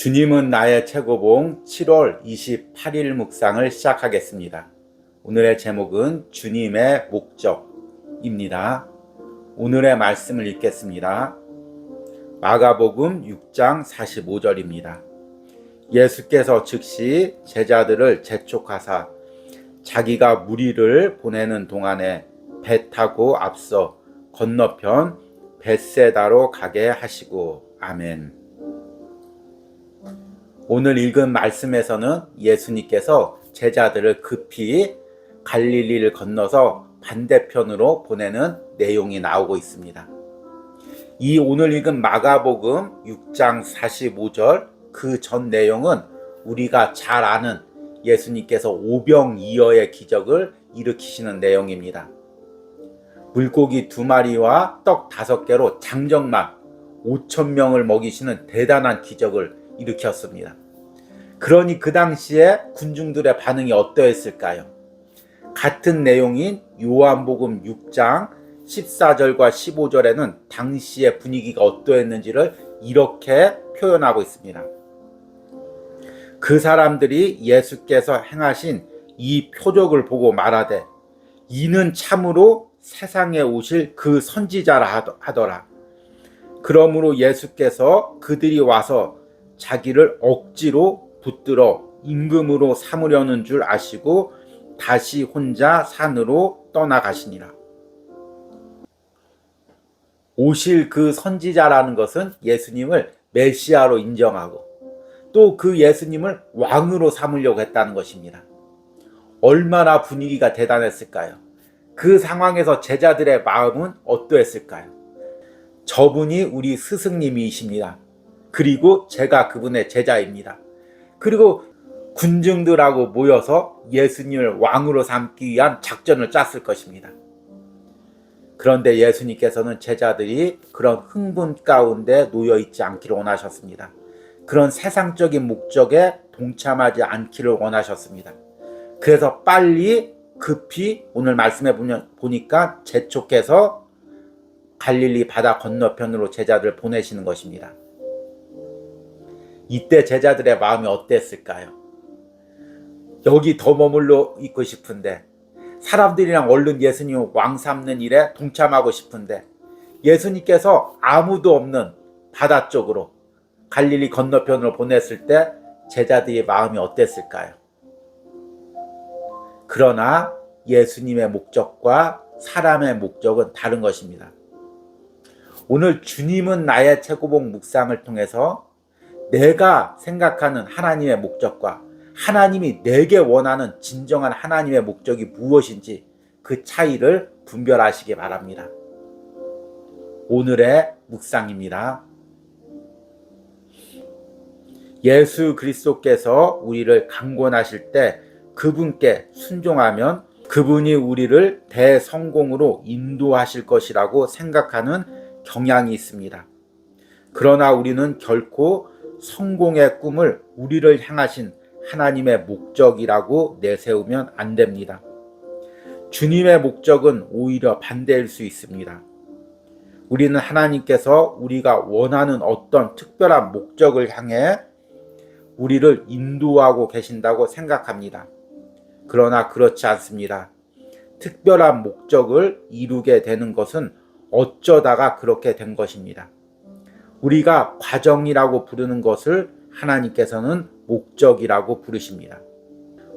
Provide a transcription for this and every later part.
주님은 나의 최고봉 7월 28일 묵상을 시작하겠습니다. 오늘의 제목은 주님의 목적입니다. 오늘의 말씀을 읽겠습니다. 마가복음 6장 45절입니다. 예수께서 즉시 제자들을 재촉하사 자기가 무리를 보내는 동안에 배 타고 앞서 건너편 벳세다로 가게 하시고 아멘. 오늘 읽은 말씀에서는 예수님께서 제자들을 급히 갈릴리를 건너서 반대편으로 보내는 내용이 나오고 있습니다. 이 오늘 읽은 마가복음 6장 45절 그 전 내용은 우리가 잘 아는 예수님께서 오병이어의 기적을 일으키시는 내용입니다. 물고기 두 마리와 떡 다섯 개로 장정만 5천 명을 먹이시는 대단한 기적을 일으켰습니다. 그러니 그 당시에 군중들의 반응이 어떠했을까요? 같은 내용인 요한복음 6장 14절과 15절에는 당시의 분위기가 어떠했는지를 이렇게 표현하고 있습니다. 그 사람들이 예수께서 행하신 이 표적을 보고 말하되 이는 참으로 세상에 오실 그 선지자라 하더라. 그러므로 예수께서 그들이 와서 자기를 억지로 붙들어 임금으로 삼으려는 줄 아시고 다시 혼자 산으로 떠나가시니라. 오실 그 선지자라는 것은 예수님을 메시아로 인정하고 또 그 예수님을 왕으로 삼으려고 했다는 것입니다. 얼마나 분위기가 대단했을까요? 그 상황에서 제자들의 마음은 어떠했을까요? 저분이 우리 스승님이십니다. 그리고 제가 그분의 제자입니다. 그리고 군중들하고 모여서 예수님을 왕으로 삼기 위한 작전을 짰을 것입니다. 그런데 예수님께서는 제자들이 그런 흥분 가운데 놓여 있지 않기를 원하셨습니다. 그런 세상적인 목적에 동참하지 않기를 원하셨습니다. 그래서 빨리 급히 오늘 말씀해 보니까 재촉해서 갈릴리 바다 건너편으로 제자들을 보내시는 것입니다. 이때 제자들의 마음이 어땠을까요? 여기 더 머물러 있고 싶은데 사람들이랑 얼른 예수님 왕 삼는 일에 동참하고 싶은데 예수님께서 아무도 없는 바다 쪽으로 갈릴리 건너편으로 보냈을 때 제자들의 마음이 어땠을까요? 그러나 예수님의 목적과 사람의 목적은 다른 것입니다. 오늘 주님은 나의 최고봉 묵상을 통해서 내가 생각하는 하나님의 목적과 하나님이 내게 원하는 진정한 하나님의 목적이 무엇인지 그 차이를 분별하시기 바랍니다. 오늘의 묵상입니다. 예수 그리스도께서 우리를 강권하실 때 그분께 순종하면 그분이 우리를 대성공으로 인도하실 것이라고 생각하는 경향이 있습니다. 그러나 우리는 결코 성공의 꿈을 우리를 향하신 하나님의 목적이라고 내세우면 안 됩니다. 주님의 목적은 오히려 반대일 수 있습니다. 우리는 하나님께서 우리가 원하는 어떤 특별한 목적을 향해 우리를 인도하고 계신다고 생각합니다. 그러나 그렇지 않습니다. 특별한 목적을 이루게 되는 것은 어쩌다가 그렇게 된 것입니다. 우리가 과정이라고 부르는 것을 하나님께서는 목적이라고 부르십니다.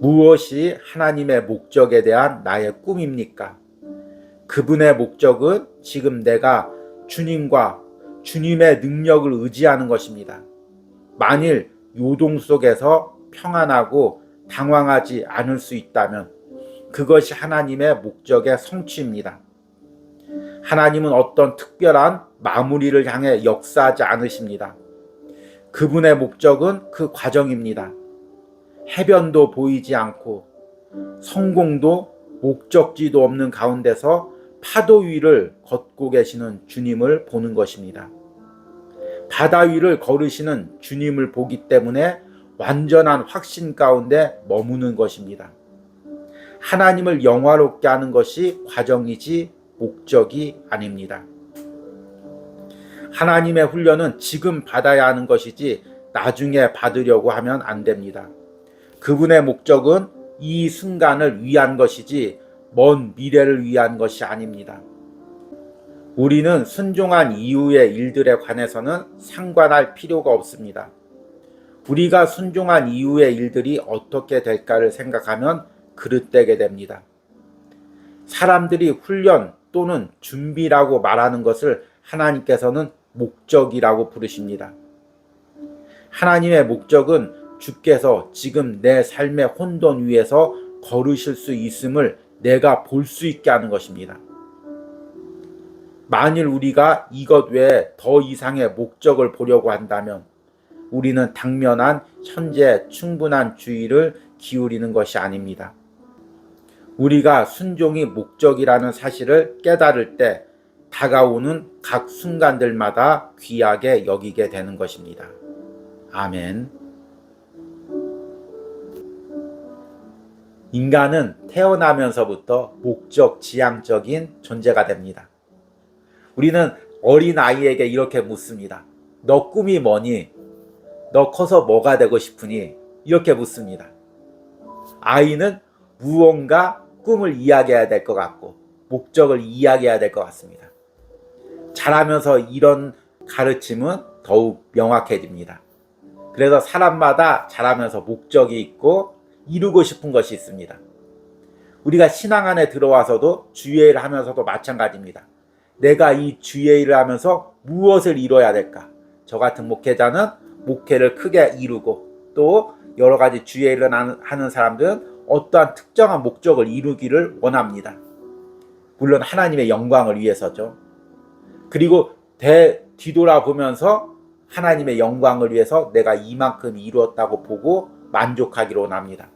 무엇이 하나님의 목적에 대한 나의 꿈입니까? 그분의 목적은 지금 내가 주님과 주님의 능력을 의지하는 것입니다. 만일 요동 속에서 평안하고 당황하지 않을 수 있다면 그것이 하나님의 목적의 성취입니다. 하나님은 어떤 특별한 마무리를 향해 역사하지 않으십니다. 그분의 목적은 그 과정입니다. 해변도 보이지 않고 성공도 목적지도 없는 가운데서 파도 위를 걷고 계시는 주님을 보는 것입니다. 바다 위를 걸으시는 주님을 보기 때문에 완전한 확신 가운데 머무는 것입니다. 하나님을 영화롭게 하는 것이 과정이지 목적이 아닙니다. 하나님의 훈련은 지금 받아야 하는 것이지 나중에 받으려고 하면 안 됩니다. 그분의 목적은 이 순간을 위한 것이지 먼 미래를 위한 것이 아닙니다. 우리는 순종한 이후의 일들에 관해서는 상관할 필요가 없습니다. 우리가 순종한 이후의 일들이 어떻게 될까를 생각하면 그릇되게 됩니다. 사람들이 훈련 또는 준비라고 말하는 것을 하나님께서는 목적이라고 부르십니다. 하나님의 목적은 주께서 지금 내 삶의 혼돈 위에서 걸으실 수 있음을 내가 볼 수 있게 하는 것입니다. 만일 우리가 이것 외에 더 이상의 목적을 보려고 한다면 우리는 당면한 현재 충분한 주의를 기울이는 것이 아닙니다. 우리가 순종이 목적이라는 사실을 깨달을 때 다가오는 각 순간들마다 귀하게 여기게 되는 것입니다. 아멘. 인간은 태어나면서부터 목적 지향적인 존재가 됩니다. 우리는 어린 아이에게 이렇게 묻습니다. 너 꿈이 뭐니? 너 커서 뭐가 되고 싶으니? 이렇게 묻습니다. 아이는 무언가 꿈을 이야기해야 될 것 같고, 목적을 이야기해야 될 것 같습니다. 자라면서 이런 가르침은 더욱 명확해집니다. 그래서 사람마다 자라면서 목적이 있고 이루고 싶은 것이 있습니다. 우리가 신앙 안에 들어와서도 주예를 하면서도 마찬가지입니다. 내가 이 주예를 하면서 무엇을 이뤄야 될까? 저 같은 목회자는 목회를 크게 이루고 또 여러 가지 주예를 하는 사람들은 어떠한 특정한 목적을 이루기를 원합니다. 물론 하나님의 영광을 위해서죠. 그리고 대, 뒤돌아보면서 하나님의 영광을 위해서 내가 이만큼 이루었다고 보고 만족하기로 원합니다.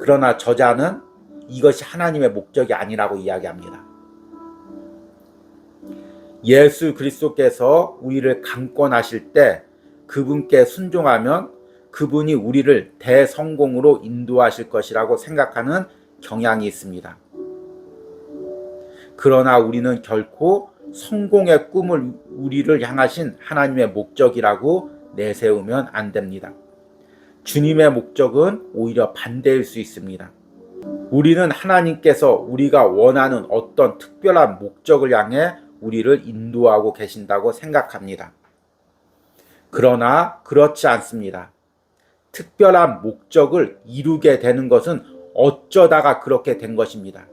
그러나 저자는 이것이 하나님의 목적이 아니라고 이야기합니다. 예수 그리스도께서 우리를 강권하실 때 그분께 순종하면 그분이 우리를 대성공으로 인도하실 것이라고 생각하는 경향이 있습니다. 그러나 우리는 결코 성공의 꿈을 우리를 향하신 하나님의 목적이라고 내세우면 안 됩니다. 주님의 목적은 오히려 반대일 수 있습니다. 우리는 하나님께서 우리가 원하는 어떤 특별한 목적을 향해 우리를 인도하고 계신다고 생각합니다. 그러나 그렇지 않습니다. 특별한 목적을 이루게 되는 것은 어쩌다가 그렇게 된 것입니다.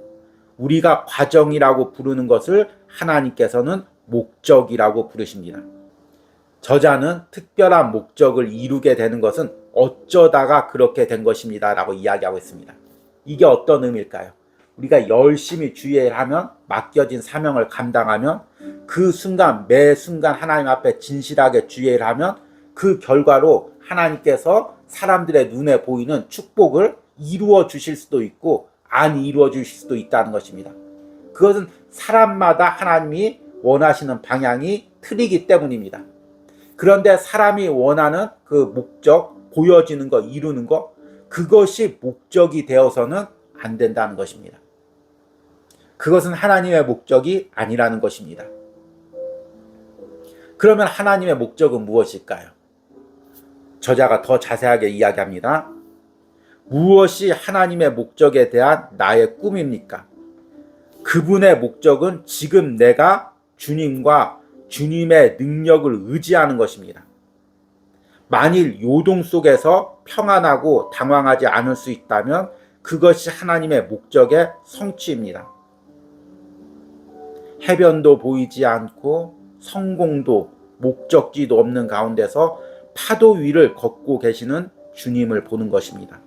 우리가 과정이라고 부르는 것을 하나님께서는 목적이라고 부르십니다. 저자는 특별한 목적을 이루게 되는 것은 어쩌다가 그렇게 된 것입니다. 라고 이야기하고 있습니다. 이게 어떤 의미일까요? 우리가 열심히 주의를 하면 맡겨진 사명을 감당하면 그 순간 매 순간 하나님 앞에 진실하게 주의를 하면 그 결과로 하나님께서 사람들의 눈에 보이는 축복을 이루어 주실 수도 있고 안 이루어 주실 수도 있다는 것입니다. 그것은 사람마다 하나님이 원하시는 방향이 틀리기 때문입니다. 그런데 사람이 원하는 그 목적, 보여지는 거, 이루는 거, 그것이 목적이 되어서는 안 된다는 것입니다. 그것은 하나님의 목적이 아니라는 것입니다. 그러면 하나님의 목적은 무엇일까요? 저자가 더 자세하게 이야기합니다. 무엇이 하나님의 목적에 대한 나의 꿈입니까? 그분의 목적은 지금 내가 주님과 주님의 능력을 의지하는 것입니다. 만일 요동 속에서 평안하고 당황하지 않을 수 있다면 그것이 하나님의 목적의 성취입니다. 해변도 보이지 않고 성공도 목적지도 없는 가운데서 파도 위를 걷고 계시는 주님을 보는 것입니다.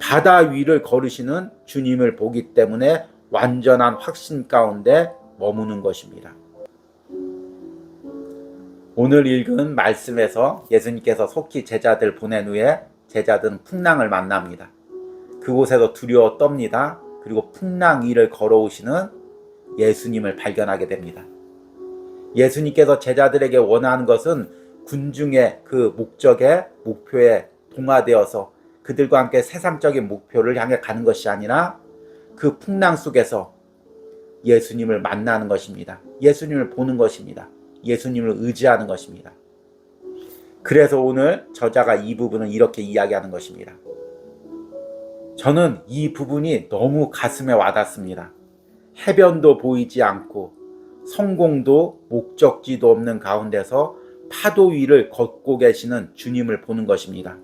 바다 위를 걸으시는 주님을 보기 때문에 완전한 확신 가운데 머무는 것입니다. 오늘 읽은 말씀에서 예수님께서 속히 제자들 보낸 후에 제자들은 풍랑을 만납니다. 그곳에서 두려워 떱니다. 그리고 풍랑 위를 걸어오시는 예수님을 발견하게 됩니다. 예수님께서 제자들에게 원하는 것은 군중의 그 목적에 목표에 동화되어서 그들과 함께 세상적인 목표를 향해 가는 것이 아니라 그 풍랑 속에서 예수님을 만나는 것입니다. 예수님을 보는 것입니다. 예수님을 의지하는 것입니다. 그래서 오늘 저자가 이 부분을 이렇게 이야기하는 것입니다. 저는 이 부분이 너무 가슴에 와닿습니다. 해변도 보이지 않고 성공도 목적지도 없는 가운데서 파도 위를 걷고 계시는 주님을 보는 것입니다.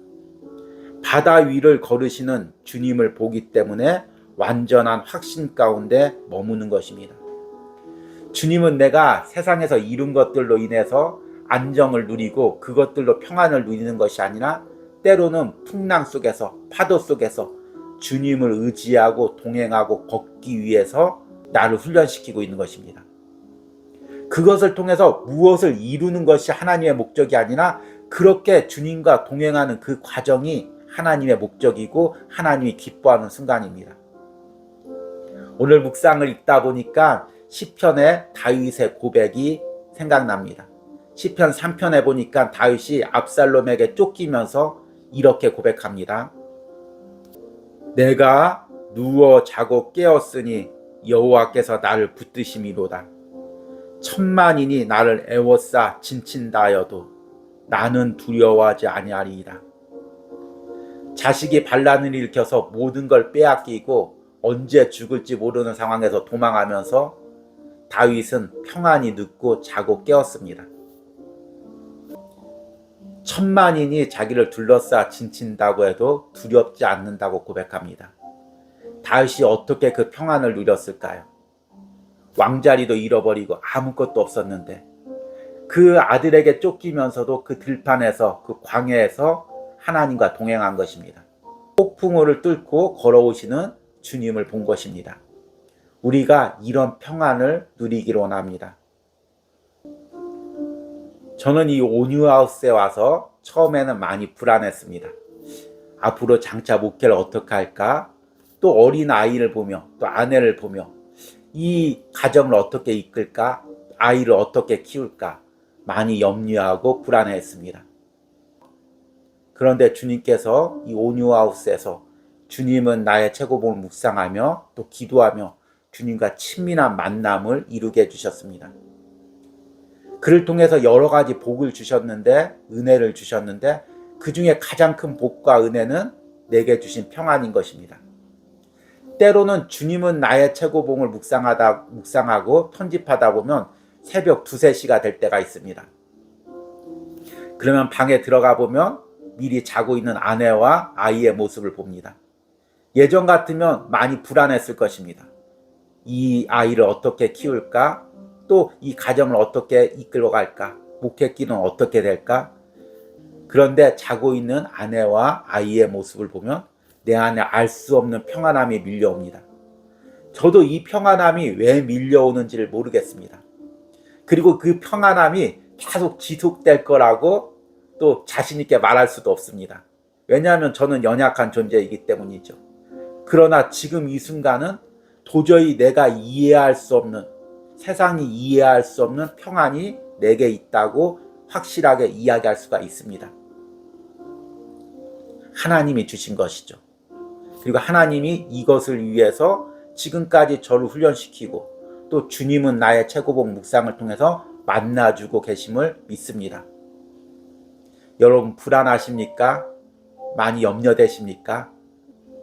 바다 위를 걸으시는 주님을 보기 때문에 완전한 확신 가운데 머무는 것입니다. 주님은 내가 세상에서 이룬 것들로 인해서 안정을 누리고 그것들로 평안을 누리는 것이 아니라 때로는 풍랑 속에서 파도 속에서 주님을 의지하고 동행하고 걷기 위해서 나를 훈련시키고 있는 것입니다. 그것을 통해서 무엇을 이루는 것이 하나님의 목적이 아니라 그렇게 주님과 동행하는 그 과정이 하나님의 목적이고 하나님이 기뻐하는 순간입니다. 오늘 묵상을 읽다 보니까 시편의 다윗의 고백이 생각납니다. 시편 3편에 보니까 다윗이 압살롬에게 쫓기면서 이렇게 고백합니다. 내가 누워 자고 깨었으니 여호와께서 나를 붙드심이로다. 천만인이 나를 애워싸 진친다여도 나는 두려워하지 아니하리이다. 자식이 반란을 일으켜서 모든 걸 빼앗기고 언제 죽을지 모르는 상황에서 도망하면서 다윗은 평안히 눕고 자고 깨었습니다. 천만인이 자기를 둘러싸 진친다고 해도 두렵지 않는다고 고백합니다. 다윗이 어떻게 그 평안을 누렸을까요? 왕자리도 잃어버리고 아무것도 없었는데 그 아들에게 쫓기면서도 그 들판에서 그 광야에서 하나님과 동행한 것입니다. 폭풍우를 뚫고 걸어오시는 주님을 본 것입니다. 우리가 이런 평안을 누리기를 원합니다. 저는 이 온유하우스에 와서 처음에는 많이 불안했습니다. 앞으로 장차 목회를 어떻게 할까? 또 어린 아이를 보며 또 아내를 보며 이 가정을 어떻게 이끌까? 아이를 어떻게 키울까? 많이 염려하고 불안해했습니다. 그런데 주님께서 이 온유하우스에서 주님은 나의 최고봉을 묵상하며 또 기도하며 주님과 친밀한 만남을 이루게 해주셨습니다. 그를 통해서 여러 가지 복을 주셨는데, 은혜를 주셨는데, 그 중에 가장 큰 복과 은혜는 내게 주신 평안인 것입니다. 때로는 주님은 나의 최고봉을 묵상하다, 묵상하고 편집하다 보면 새벽 두세 시가 될 때가 있습니다. 그러면 방에 들어가 보면 미리 자고 있는 아내와 아이의 모습을 봅니다. 예전 같으면 많이 불안했을 것입니다. 이 아이를 어떻게 키울까? 또 이 가정을 어떻게 이끌어 갈까? 목회기는 어떻게 될까? 그런데 자고 있는 아내와 아이의 모습을 보면 내 안에 알 수 없는 평안함이 밀려옵니다. 저도 이 평안함이 왜 밀려오는지를 모르겠습니다. 그리고 그 평안함이 계속 지속될 거라고 또 자신있게 말할 수도 없습니다. 왜냐하면 저는 연약한 존재이기 때문이죠. 그러나 지금 이 순간은 도저히 내가 이해할 수 없는 세상이 이해할 수 없는 평안이 내게 있다고 확실하게 이야기할 수가 있습니다. 하나님이 주신 것이죠. 그리고 하나님이 이것을 위해서 지금까지 저를 훈련시키고 또 주님은 나의 최고봉 묵상을 통해서 만나주고 계심을 믿습니다. 여러분 불안하십니까? 많이 염려되십니까?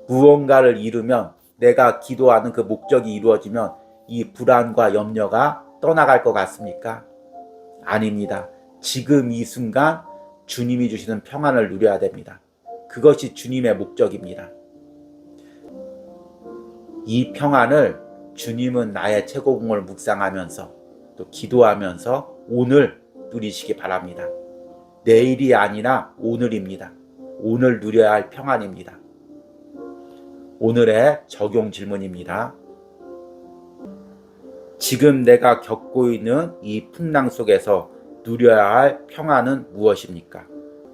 무언가를 이루면 내가 기도하는 그 목적이 이루어지면 이 불안과 염려가 떠나갈 것 같습니까? 아닙니다. 지금 이 순간 주님이 주시는 평안을 누려야 됩니다. 그것이 주님의 목적입니다. 이 평안을 주님은 나의 최고봉을 묵상하면서 또 기도하면서 오늘 누리시기 바랍니다. 내일이 아니라 오늘입니다. 오늘 누려야 할 평안입니다. 오늘의 적용 질문입니다. 지금 내가 겪고 있는 이 풍랑 속에서 누려야 할 평안은 무엇입니까?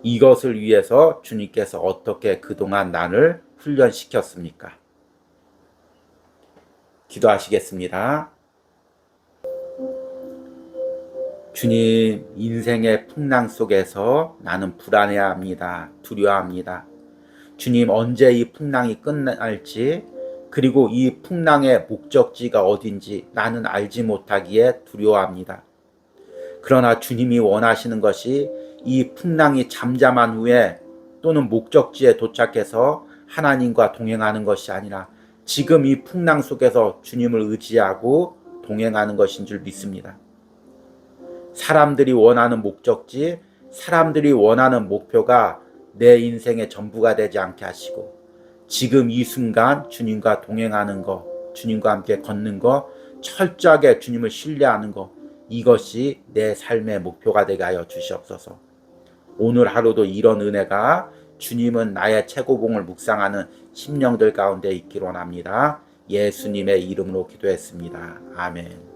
이것을 위해서 주님께서 어떻게 그동안 나를 훈련시켰습니까? 기도하시겠습니다. 주님, 인생의 풍랑 속에서 나는 불안해합니다. 두려워합니다. 주님, 언제 이 풍랑이 끝날지, 그리고 이 풍랑의 목적지가 어딘지 나는 알지 못하기에 두려워합니다. 그러나 주님이 원하시는 것이 이 풍랑이 잠잠한 후에 또는 목적지에 도착해서 하나님과 동행하는 것이 아니라 지금 이 풍랑 속에서 주님을 의지하고 동행하는 것인 줄 믿습니다. 사람들이 원하는 목적지, 사람들이 원하는 목표가 내 인생의 전부가 되지 않게 하시고 지금 이 순간 주님과 동행하는 것, 주님과 함께 걷는 것, 철저하게 주님을 신뢰하는 것, 이것이 내 삶의 목표가 되게 하여 주시옵소서. 오늘 하루도 이런 은혜가 주님은 나의 최고봉을 묵상하는 심령들 가운데 있기로 합니다. 예수님의 이름으로 기도했습니다. 아멘.